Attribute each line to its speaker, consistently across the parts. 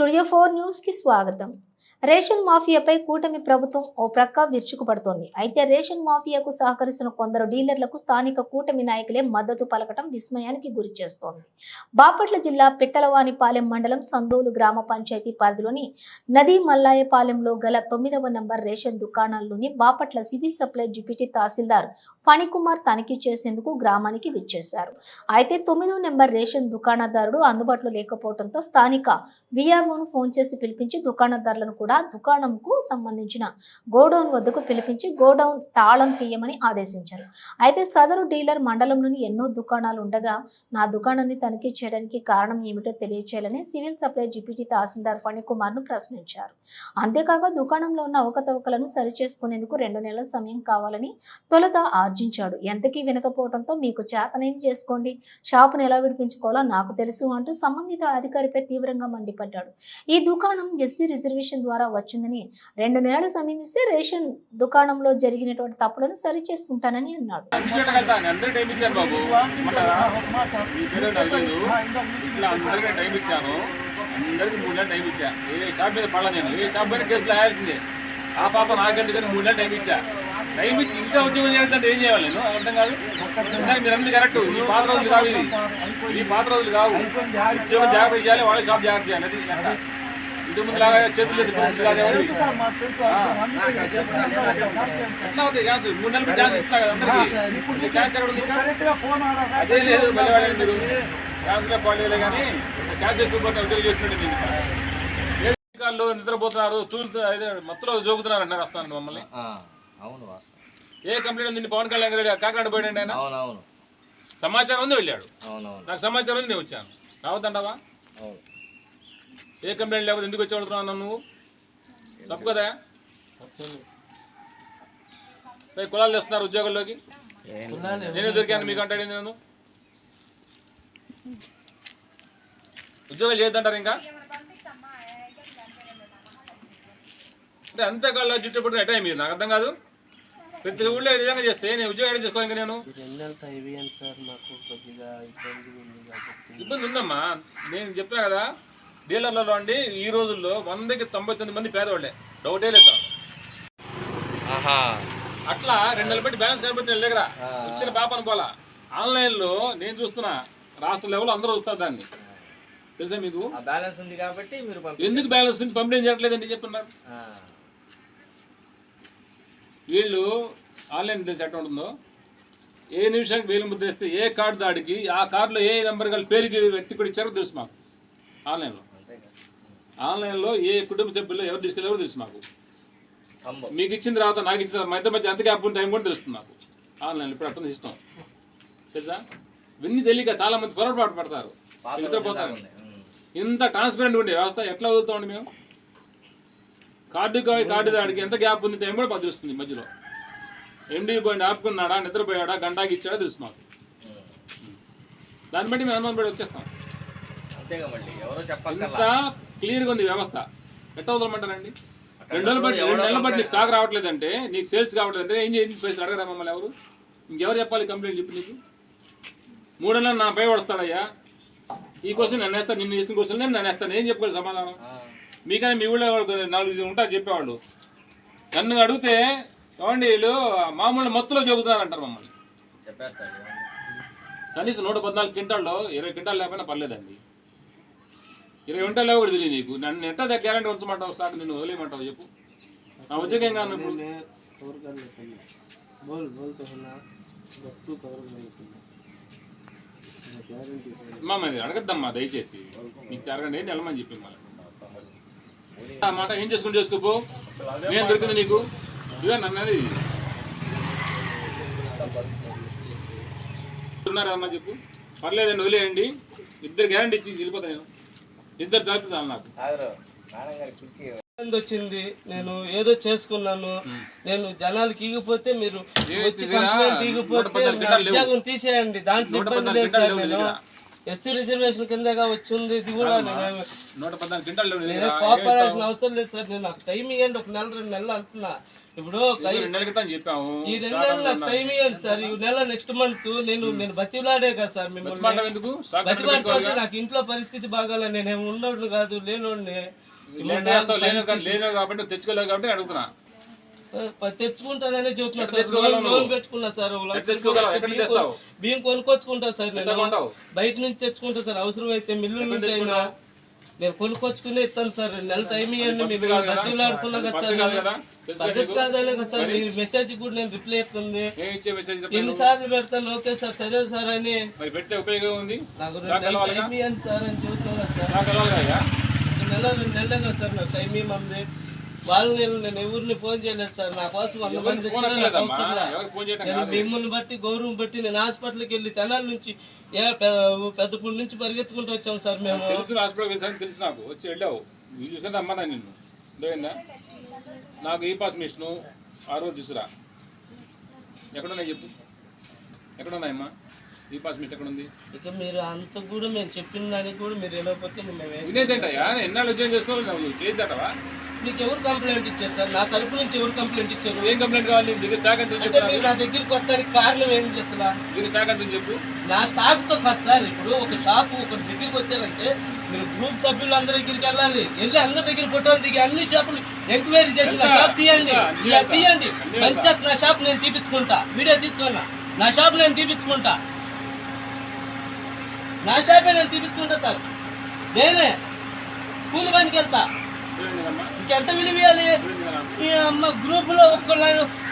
Speaker 1: Studio four న్యూస్కి స్వాగతం. Ration మాఫియాపై కూటమి ప్రభుత్వం ఓ ప్రక్క విరుచుకుపడుతోంది. అయితే రేషన్ మాఫియాకు సహకరిస్తున్న కొందరు డీలర్లకు స్థానిక కూటమి నాయకులే మద్దతు పలకటం విస్మయానికి గురి చేస్తోంది బాపట్ల జిల్లా పిట్టలవానిపాలెం మండలం సందోలు గ్రామ పంచాయతీ పరిధిలోని నదీ మల్లాయపాలెంలో గల తొమ్మిదవ number ration దుకాణాల్లోని Bapatla civil supply deputy tahsildar Phanikumar తనిఖీ చేసేందుకు గ్రామానికి విచ్చేశారు. అయితే తొమ్మిదో నెంబర్ రేషన్ దుకాణదారుడు అందుబాటులో లేకపోవడంతో స్థానిక విఆర్ఓను ఫోన్ చేసి పిలిపించి దుకాణదారులను కూడా దుకాణంకు సంబంధించిన గోడౌన్ వద్దకు పిలిపించి గోడౌన్ తాళం తీయమని ఆదేశించారు. అయితే సదరు డీలర్ మండలంలోని ఎన్నో దుకాణాలు ఉండగా నా దుకాణాన్ని తనిఖీ చేయడానికి కారణం ఏమిటో తెలియచేయాలని సివిల్ సప్లై డిప్యూటీ తహసీల్దార్ ఫణికుమార్ను ప్రశ్నించారు. అంతేకాక దుకాణంలో ఉన్న అవకతవకలను సరిచేసుకునేందుకు రెండు నెలల సమయం కావాలని తొలుత ఆర్జించాడు ఎంతకీ వినకపోవడంతో మీకు చేతనైంది చేసుకోండి. షాపును ఎలా విడిపించుకోవాలో నాకు తెలుసు అంటూ సంబంధిత అధికారిపై తీవ్రంగా మండిపడ్డాడు. ఈ దుకాణం ఎస్సీ రిజర్వేషన్ ద్వారా వచ్చిందని రెండు నెలలు సమయం రేషన్ దుకాణంలో జరిగినటువంటి తప్పులను సరి చేసుకుంటానని అన్నాడు.
Speaker 2: అందరికి మూడు నెలలు టైం ఇచ్చా ఏ షాప్ మీద పడలా నేను ఏ షాప్ మీద కేసులు రాయాల్సిందే ఆ పాప నాకెందుకని మూడు నెలలు టైం ఇచ్చా? టైం ఇచ్చి ఇంకా ఉద్యోగం చేయాలంటే ఏం చేయాలి? నేను అర్థం కాదు. దానికి మీరు అన్ని కరెక్ట్ ఈ పాత రోజులు కావు ఇది ఈ పాత రోజులు కావు. ఉద్యోగం జాగ్రత్త చేయాలి వాళ్ళ షాప్ జాగ్రత్త చేయాలి. అది ఇంటి ముందు లాగా చేతులు పరిస్థితి కాదు ఎవరు ఎట్లా అవుతాయి ఛాన్స్? మూడు నెలలు ఛాన్స్ ఇస్తున్నా కదా అందరికీ. ఛాన్స్ ఎక్కడ ఉంది అదే లేదు మళ్ళీ వాడేది మీరు ఛాన్స్లో పడలేదు కానీ ఛాన్స్ చేసుకోకపోతే ఉద్యోగం చేసినట్టు దీనికి నిద్రపోతున్నారు తూలుతున్నారు అదే మత్తులో జోగుతున్నారు అంటారు వస్తాను మమ్మల్ని.
Speaker 3: అవును వాస్తవం.
Speaker 2: ఏ కంప్లైంట్ ఉంది? పవన్ కళ్యాణ్ గారు కాకినాడ పోయాడు ఆయన.
Speaker 3: అవునవును.
Speaker 2: సమాచారం ఉంది వెళ్ళాడు.
Speaker 3: అవునవును.
Speaker 2: నాకు సమాచారం ఉంది నేను వచ్చాను. రావద్దంటావా?
Speaker 3: అవును.
Speaker 2: ఏ కంప్లైంట్ లేకపోతే ఎందుకు వచ్చి వెళ్తున్నావు నువ్వు? తప్పు కదా? పై కులాలు తెస్తున్నారు ఉద్యోగంలోకి. నేనే దొరికాను మీకు అంటాడు నేను ఉద్యోగాలు చేయొద్దంటారు ఇంకా? అంటే అంతే కళ్ళ జుట్టు పట్టుకుని ఎటా మీరు నాకు అర్థం కాదు. ప్రతి ఊళ్ళో విధంగా చేస్తే? నేను ఉద్యోగం చేసుకోవాలి నేను?
Speaker 4: రెండేళ్ళతో అయిపోయాను సార్ మాకు కొద్దిగా ఇబ్బంది ఉంది కాబట్టి.
Speaker 2: ఇబ్బంది ఉందమ్మా. నేను చెప్తున్నా కదా డీలర్లలో అండి ఈ రోజుల్లో వందకి తొంభై తొమ్మిది మంది పేదవాళ్ళే డౌటే లేదు.
Speaker 3: ఆహా.
Speaker 2: అట్లా రెండు నెలలు బట్టి బ్యాలెన్స్ కనిపెట్టి నేను దగ్గర ఇచ్చిన పాప అనుకోవాలా? ఆన్లైన్లో నేను చూస్తున్నా రాష్ట్ర లెవెల్ అందరూ వస్తారు దాన్ని. తెలుసా మీకు?
Speaker 3: ఆ బ్యాలెన్స్ ఉంది కాబట్టి మీరు
Speaker 2: ఎందుకు బ్యాలెన్స్ ఉంది? పంపిణీ చేయట్లేదండి చెప్తున్నారు
Speaker 3: ఆ,
Speaker 2: వీళ్ళు ఆన్లైన్ తెలిసి ఎట్లా ఉంటుందో? ఏ నిమిషానికి వేలు ముద్ర వేస్తే ఏ కార్డు దాడికి ఆ కార్డులో ఏ నెంబర్ గల పేరుకి వ్యక్తి కూడా ఇచ్చారో తెలుసు మాకు. ఆన్లైన్లో. ఆన్లైన్లో ఏ కుటుంబ సభ్యులు ఎవరు తీసుకెళ్ళారో తెలుసు మాకు. మీకు ఇచ్చిన తర్వాత నాకు ఇచ్చిన తర్వాత మా ఇద్దరి మధ్య ఎంత గ్యాప్ టైం కూడా తెలుస్తుంది నాకు ఆన్లైన్ ఇప్పుడు అట్లా సిస్టమ్. తెలుసా? ఇవన్నీ తెలియక చాలా మంది పొరపాటు పడతారు.
Speaker 3: పాత
Speaker 2: నిద్రపోతారు. ఇంత ట్రాన్స్పరెంట్ ఉండే వ్యవస్థ ఎట్లా వదులుతామండి మేము? కార్డు కార్డు దాడికి ఎంత గ్యాప్ ఉంది టైం కూడా తెలుస్తుంది మధ్యలో. ఎండి పోయింది ఆపుకున్నాడా నిద్రపోయాడా గంటాకి ఇచ్చాడా తెలుసు మాకు. దాన్ని బట్టి మేము అనుమానం పడి వచ్చేస్తాం. ఇంత క్లియర్గా ఉంది వ్యవస్థ. ఎట్లా వదలమంటారండి? రెండు నెలలు బట్టి రెండు నెలల బట్టి నీకు స్టాక్ రావట్లేదంటే నీకు సేల్స్ కావట్లేదంటే ఏం చేయండి పైసలు అడగరా మమ్మల్ని ఎవరు? ఇంకెవరు చెప్పాలి కంప్లైంట్ చెప్పి నీకు? మూడు నెలలు నా పై పడతాడయ్యా ఈ క్వశ్చన్ నన్ను వేస్తాను నిన్ను వేసిన క్వశ్చన్ నేను నన్ను వేస్తాను ఏం చెప్పుకోవాలి సమాధానం. మీకైనా మీ ఊళ్ళో నాలుగు ఉంటారు చెప్పేవాళ్ళు. నన్ను అడిగితే ఏమండి వీళ్ళు మామూలు మత్తులో చెబుతున్నారంటారు మమ్మల్ని. కనీసం నూట పద్నాలుగు క్వింటాల్లో ఇరవై క్వింటాలు లేకపోయినా పర్లేదండి. ఇరవై క్వింటాలు లేవో కూడా తెలియదు నీకు. నన్ను ఎంత దగ్గర గ్యారంటీ ఉంచమంటావు సార్? నేను వదిలేయమంటావు చెప్పు. నా
Speaker 4: వచ్చాక ఏం
Speaker 2: మా మరి అడగద్దమ్మా దయచేసి. నీకు జరగండి నెలమని చెప్పి మళ్ళీ. ఆ మాట ఏం చేసుకుని చేసుకోపో? నేను దొరికింది నీకు? ఇవే నన్నది. ఉన్నారమ్మా చెప్పు? పర్లేదండి వదిలేయండి. ఇద్దరు గ్యారంటీ ఇచ్చి వెళ్ళిపోతా నేను. ఇద్దరు చాలు నాకు.
Speaker 4: వచ్చింది నేను ఏదో చేసుకున్నాను. నేను జనాలకి ఈగిపోతే మీరు వచ్చి కంప్లైంట్ ఈగిపోతే తీసేయండి. దాంట్లో ఇబ్బంది లేదు సార్ నేను. ఎస్సీ రిజర్వేషన్ కిందగా వచ్చింది ఇది కూడా
Speaker 2: నూట పద్నాలుగు.
Speaker 4: కోఆపరేషన్ అవసరం లేదు సార్ నేను నాకు టైం ఇవ్వండి ఒక నెల రెండు నెలలు అంటున్నా. ఇప్పుడు
Speaker 2: రెండు నెలల
Speaker 4: ఈ రెండు నెలల టైం ఇవ్వండి సార్ ఈ నెల నెక్స్ట్ మంత్ నేను నేను బతిలాడే కదా సార్ మిమ్మల్ని. బతిలాడుతుంటే నాకు ఇంట్లో పరిస్థితి బాగాలే నేను ఉన్నోడు కాదు లేనోడిని.
Speaker 2: లేని కాబట్టి నువ్వు తెచ్చుకోలేవు కాబట్టి అడుగుతున్నా.
Speaker 4: తెచ్చుకుంటాననే
Speaker 2: ఎక్కడ
Speaker 4: సార్. లోన్- పెట్టుకున్నా సార్. బియ్యం బియ్యం కొనుక్కొచ్చుకుంటా సార్ నేను. బయట నుంచి తెచ్చుకుంటా సార్. అవసరం అయితే మిల్లు నుంచి అయినా? నేను కొనుక్కొచ్చుకునే ఇస్తాను సార్. నెలల టైం ఇవ్వండి. మీరు
Speaker 2: కాదు కదా?
Speaker 4: సార్ పద్ధతి? కాదనే కదా? సార్. మీ మెసేజ్ కూడా నేను రిప్లై ఇస్తుంది ఎన్నిసార్లు పెడతాను? Okay sir. సరే సార్ అని.
Speaker 2: పెడితే ఉపయోగం ఉంది?
Speaker 4: నాకు
Speaker 2: కలవాలిగా
Speaker 4: టైం ఇవ్వండి సార్ అని చెబుతున్నా సార్. నెల రెండు నెలలే కదా సార్ నాకు టైం ఇవ్వమంది వాళ్ళు నేను నేను ఎవరిని ఫోన్ చేయలేదు సార్. నా కోసం వంద మంది నేను మిమ్మల్ని బట్టి గౌరవం బట్టి నేను హాస్పిటల్కి వెళ్ళి తెనాల నుంచి ఏ పెద్దపూడి నుంచి పరిగెత్తుకుంటూ వచ్చాం సార్ మేము.
Speaker 2: తెలుసు తెలుసు నాకు. వచ్చి వెళ్ళావు. చూసుకుంటే అమ్మదా నిన్ను. అర్థమైందా? నాకు ఈ పాస్ మిషను? ఆ రోజు తీసుకురా. ఎక్కడున్నాయి చెప్పు. ఎక్కడున్నాయమ్మా? ఈ పాస్ మిషన్ ఎక్కడుంది?
Speaker 4: ఇక మీరు అంత కూడా మేము చెప్పిన దానికి కూడా మీరు వెళ్ళకపోతే మేము
Speaker 2: వినేదేంటయ్యా ఎన్నాళ్ళు ఉద్యోగం చేసుకోవాలి? నువ్వు చేయొద్దటవా
Speaker 4: మీకు ఎవరు కంప్లైంట్ ఇచ్చారు సార్? నా తరపు నుంచి ఎవరు కంప్లైంట్ ఇచ్చారు?
Speaker 2: ఏం కంప్లైంట్ కావాలి? దగ్గర స్టాక్ ఎంత ఉంది
Speaker 4: అంటే
Speaker 2: చెప్పు.
Speaker 4: మీరు నా దగ్గరికి వస్తానికి కారణం ఏంటి అసలు
Speaker 2: నీ దగ్గర స్టాక్ ఎంత ఉంది చెప్పు.
Speaker 4: నా స్టాక్తో కాదు సార్ ఇప్పుడు ఒక షాపు ఒక దగ్గరికి వచ్చారంటే మీరు గ్రూప్ సభ్యులు అందరి దగ్గరికి వెళ్ళాలి. వెళ్ళి అందరి దగ్గర ఫోటోలు దిగి అన్ని షాపులు ఎంక్వైరీ చేసి నా షాప్ తీయండి. ఇలా. తీయండి. పంచాయత్ నా షాప్ నేను తీపించుకుంటా వీడియో తీసుకున్నా నా షాప్ నేను తీపించుకుంటా నా షాపే నేను తీపించుకుంటా సార్. నేనే కూలి పనికి వెళ్తా.
Speaker 2: అర్థమైందమ్మా?
Speaker 4: ఇంకెంత విలువ ఇవ్వాలి
Speaker 2: అర్థమైందా?
Speaker 4: ఈ అమ్మ గ్రూప్లో ఒక్కడు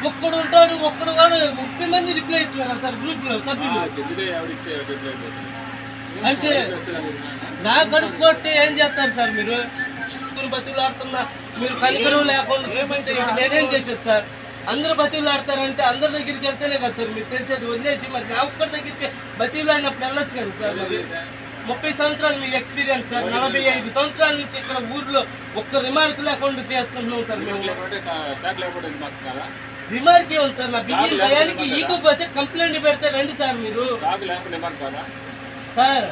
Speaker 4: ఒక్కడు ఉంటాడు ఒక్కడు వాడు ముప్పై మంది రిప్లై ఇస్తున్నారా సార్ గ్రూప్లో
Speaker 2: ఆ,
Speaker 4: సభ్యులు అంటే నా కడుపు కొట్టి ఏం చేస్తారు సార్ మీరు? స్కూల్ బతులు ఆడుతున్నా మీరు కనికరం లేకుండా ఏమైతే ఇక నేనేం చేసేది సార్? అందరు బతులు ఆడతారంటే అందరి దగ్గరికి వెళ్తేనే కదా సార్ మీకు తెలిసేది. వదిలేసి మరి నా ఒక్కరి దగ్గరికి బతులు ఆడినప్పుడు వెళ్ళొచ్చు కదా సార్ మరి? ముప్పై సంవత్సరాలు మీ ఎక్స్పీరియన్స్ సార్. నలభై ఐదు సంవత్సరాల నుంచి ఇక్కడ ఊర్లో ఒక్క రిమార్క్ లేకుండా చేసుకుంటున్నాం సార్ మేము. రిమార్క్ ఏముంది సార్? నా బియ్యం టయానికి ఈకపోతే కంప్లైంట్ పెడితే రండి సార్ మీరు. సార్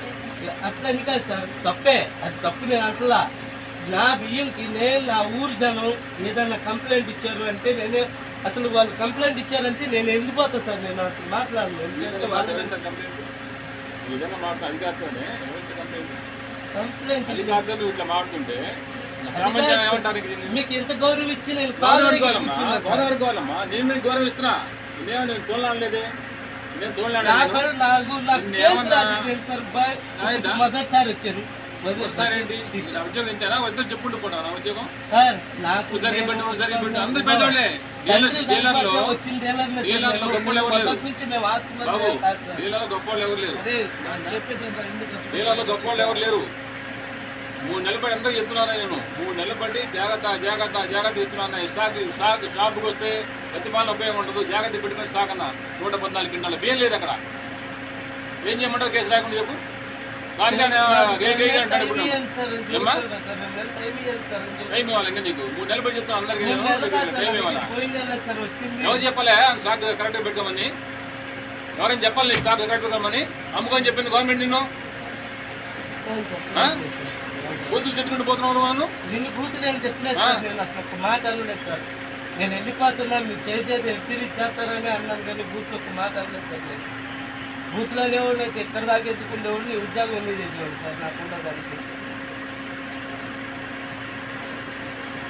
Speaker 4: అట్లా అని కాదు సార్. తప్పే. అది తప్పు నేను అంటలా నా బియ్యంకి నేను నా ఊరు జనం ఏదైనా కంప్లైంట్ ఇచ్చారు అంటే నేనే అసలు వాళ్ళు కంప్లైంట్ ఇచ్చారంటే నేను వెళ్ళిపోతా సార్. నేను అసలు మాట్లాడను ఎందుకంటే వాళ్ళు
Speaker 2: వ్యవస్థ కంప్లైంట్ ఈ విధంగా మాట్లాడు కంప్లైంట్. ఇట్లా?
Speaker 4: మీకు ఎంత గౌరవం ఇచ్చి నేను
Speaker 2: గౌరవం
Speaker 4: దగ్గర
Speaker 2: అనుకోవాలమ్మా
Speaker 4: కూర్చున్నా సార్.
Speaker 2: గౌరవం అనుకోవాలమ్మా నేను మీకు గౌరవం ఇస్తున్నా. నేను నేను తోలాడలేదు
Speaker 4: నేను
Speaker 2: రాయదా?
Speaker 4: మొదటి సార్ వచ్చారు.
Speaker 2: ఏంటి ఉద్యోగం ఇద్దరు చెప్పుకుంటూ పోనా నా ఉద్యోగం
Speaker 4: సార్ నాకు
Speaker 2: ఒకసారి పెట్టు ఒకసారి పెట్టు అందరు డీలర్లో డీలర్లో. గొప్పలు ఎవరు లేరు.
Speaker 4: మొదటి నుంచి మేము ఆస్తున్నారు
Speaker 2: బాబు
Speaker 4: కాదు సార్.
Speaker 2: డీలర్లో గొప్ప వాళ్ళు ఎవరు లేరు. డీలర్లో ఎవరు మూడు నెలలు పడి అందరూ చెప్తున్నాను నేను మూడు నెలలు పడి జాగ్రత్త జాగ్రత్త జాగ్రత్త చెప్తున్నాను షాక్ షాక్ షాప్కి వస్తే ప్రతిపాలన ఉపయోగం ఉండదు. జాగ్రత్త పెట్టుకొని షాక్ అన్న. నూట పద్నాలుగు కింటాల. బియ్యం లేదు అక్కడ. ఏం చేయమంటావు కేసు రాకుండా చెప్పు.
Speaker 4: టైం
Speaker 2: ఇవ్వాలి నీకు. మూడు నెలలు పడి చెప్తాను అందరికీ టైం ఇవ్వాలా. ఎవరు చెప్పలే? స్టాక్ కరెక్ట్గా పెట్టుకోమని. ఎవరైనా చెప్పాలి నీకు స్టాక్ కరెక్ట్ పెట్టుకోమని. అమ్ముకొని చెప్పింది గవర్నమెంట్ నిన్ను. బూతులు తిట్టుకుంటూ పోతున్నావు నువ్వు
Speaker 4: నిన్ను బూతు నేను చెప్పలేదు సార్ నేను అసలు ఒక మాట అనలేదు సార్ నేను వెళ్ళిపోతున్నా మీరు చేసేది ఎత్తిరి చేస్తారని అన్నాను కానీ బూత్ ఒక మాట అనలేదు సార్ నేను బూత్లోనే అయితే ఎక్కడ దాకా ఎత్తుకుండేవాడిని ఉద్యోగం ఎందుకు చేసేవాడు సార్? నాకున్న దానికి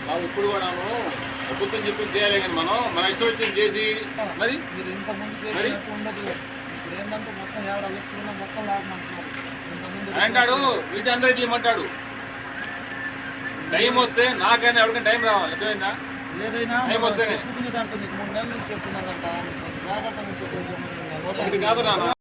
Speaker 2: బాబు ఇప్పుడు కూడాను ప్రభుత్వం చెప్పింది చేయాలి కానీ మనం మన ఇష్టం వచ్చింది చేసి మరి?
Speaker 4: మీరు ఇంత ముందు
Speaker 2: మరి?
Speaker 4: చేసినట్టు ఉండదు. ఇప్పుడు ఏంటంటే మొత్తం ఏడాది వేసుకున్నా మొత్తం లాగమంటున్నారు. ఇంతకుముందు
Speaker 2: అంటాడు ఇది అందరికి ఇవ్వమంటాడు టైం వస్తే నాకైనా ఎవరికైనా టైం రావాలి అర్థమైందా?
Speaker 4: ఏదైనా
Speaker 2: టైం
Speaker 4: చెప్పుకునే దాంట్లో నీకు మూడు నెలలు
Speaker 2: ఒకటి కాదు నాన్న.